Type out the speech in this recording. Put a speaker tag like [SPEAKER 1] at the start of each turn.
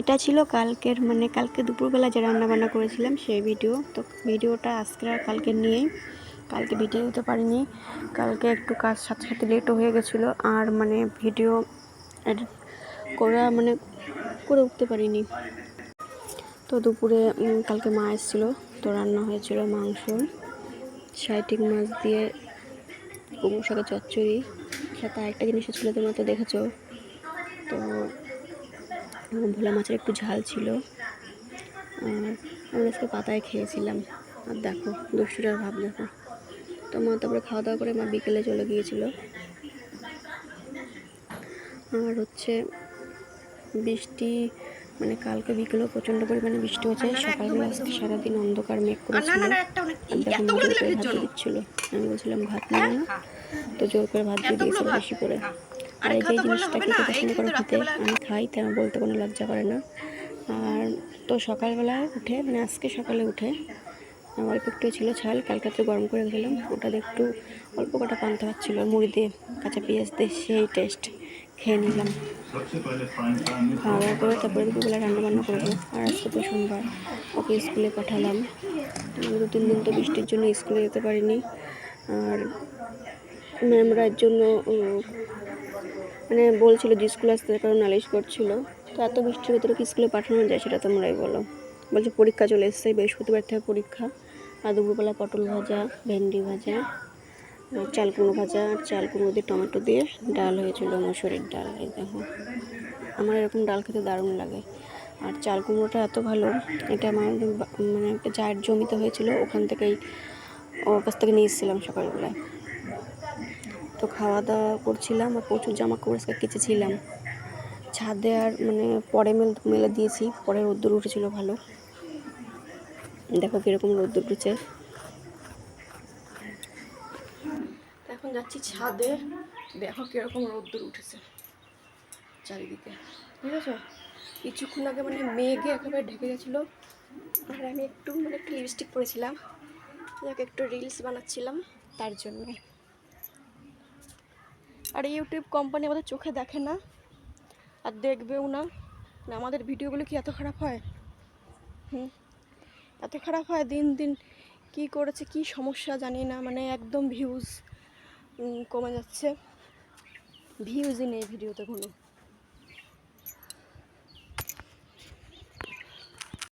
[SPEAKER 1] এটা ছিল কালকের মানে কালকে দুপুরবেলা যে রান্নাবান্না করেছিলাম সেই ভিডিও। তো ভিডিওটা আজকে আর কালকে নিয়েই। কালকে ভিডিও দিতে পারিনি। কালকে একটু কাজ সাথে সাথে লেটও হয়ে গেছিল। আর মানে ভিডিও করা মানে করে উঠতে পারিনি। তো দুপুরে কালকে মা এসেছিল। তো রান্না হয়েছিল মাংস, সাইটিং মাছ দিয়ে কুমড়ো শাকের চচ্চড়ি। সাথে আরেকটা জিনিস ছিল, তোমরা তো দেখেছ। তো ভোলা মাছের একটু ঝাল ছিল। আর আমরা আজকে পাতায় খেয়েছিলাম। আর দেখো দুষ্টুটার ভাব দেখো। তো মা তারপরে খাওয়া দাওয়া করে মা বিকেলে চলে গিয়েছিল। আর হচ্ছে বৃষ্টি মানে কালকে বিকেলেও প্রচণ্ড পরিমাণে বৃষ্টি হচ্ছে সকালবেলা আজকে সারাদিন অন্ধকার মেঘ করেছিল। ভাত দিচ্ছিল আমি বলছিলাম ভাত নিয়ে না? তো জোর করে ভাত দিয়ে দিয়েছিল বেশি করে। আর এই যে জিনিসটা খেতে পছন্দ করে খেতে আমি খাই আমার বলতে কোনো লজ্জা করে না। আর তো সকালবেলায় উঠে মানে আজকে সকালে উঠে অল্প একটু ছিল ছাল কালকে তো গরম করে গেছিলাম ওটাতে একটু অল্প কটা পান্তা ভাত ছিল মুড়ি দিয়ে কাঁচা পেঁয়াজ দিয়ে সেই টেস্ট খেয়ে নিলাম। খাওয়া দাওয়া করে তারপরে দুপুরবেলা রান্না বান্না করব আর আজকে তো সোমবার ওকে স্কুলে পাঠালাম। উম, দু তিন দিন তো বৃষ্টির জন্য স্কুলে যেতে পারিনি। আর ম্যামরা এর জন্য মানে বলছিল যে স্কুলে আসতে কারণ নালিশ করছিল। তো এত বৃষ্টির ভেতরে কি স্কুলে পাঠানো যায় সেটা তোমরাই বলো। বলছে পরীক্ষা চলে এসছে, বৃহস্পতিবার থেকে পরীক্ষা। আর দুপুরবেলা পটল ভাজা, ভেন্ডি ভাজা চাল কুমড়ো ভাজা, আর চাল কুমড়ো দিয়ে টমেটো দিয়ে ডাল হয়েছিল, মসুরির ডাল, এই দেখো। আমার এরকম ডাল খেতে দারুণ লাগে। আর চাল কুমড়োটা এত ভালো, এটা আমার মানে একটা চায়ের জমিতে হয়েছিল, ওখান থেকেই ওর কাছ থেকে নিয়ে এসেছিলাম সকালবেলায়। তো খাওয়া দাওয়া করছিলাম আর প্রচুর জামা কাপড় কেচেছিলাম। ছাদে আর মানে পরে মেল, মেলে দিয়েছি, পরে রোদ্দুর উঠেছিল ভালো। দেখো কীরকম রোদ্দুর উঠেছে। এখন যাচ্ছি ছাদে, দেখো কীরকম রোদ্দুর উঠেছে চারিদিকে। ঠিক আছে কিছুক্ষণ আগে মানে মেঘে একেবারে ঢেকে গেছিল। আর আমি একটু মানে একটু লিপস্টিক পরেছিলাম। একটু রিলস বানাচ্ছিলাম তার জন্য। আর ইউটিউব কোম্পানি আমাদের চোখে দেখে না, আর দেখবেও না। না, আমাদের ভিডিওগুলো কি এত খারাপ হয়? হুম? এত খারাপ হয় দিন দিন কি করেছে, কি সমস্যা জানি না মানে একদম ভিউজ কমে যাচ্ছে। ভিউজই নেই ভিডিওতে কোনো।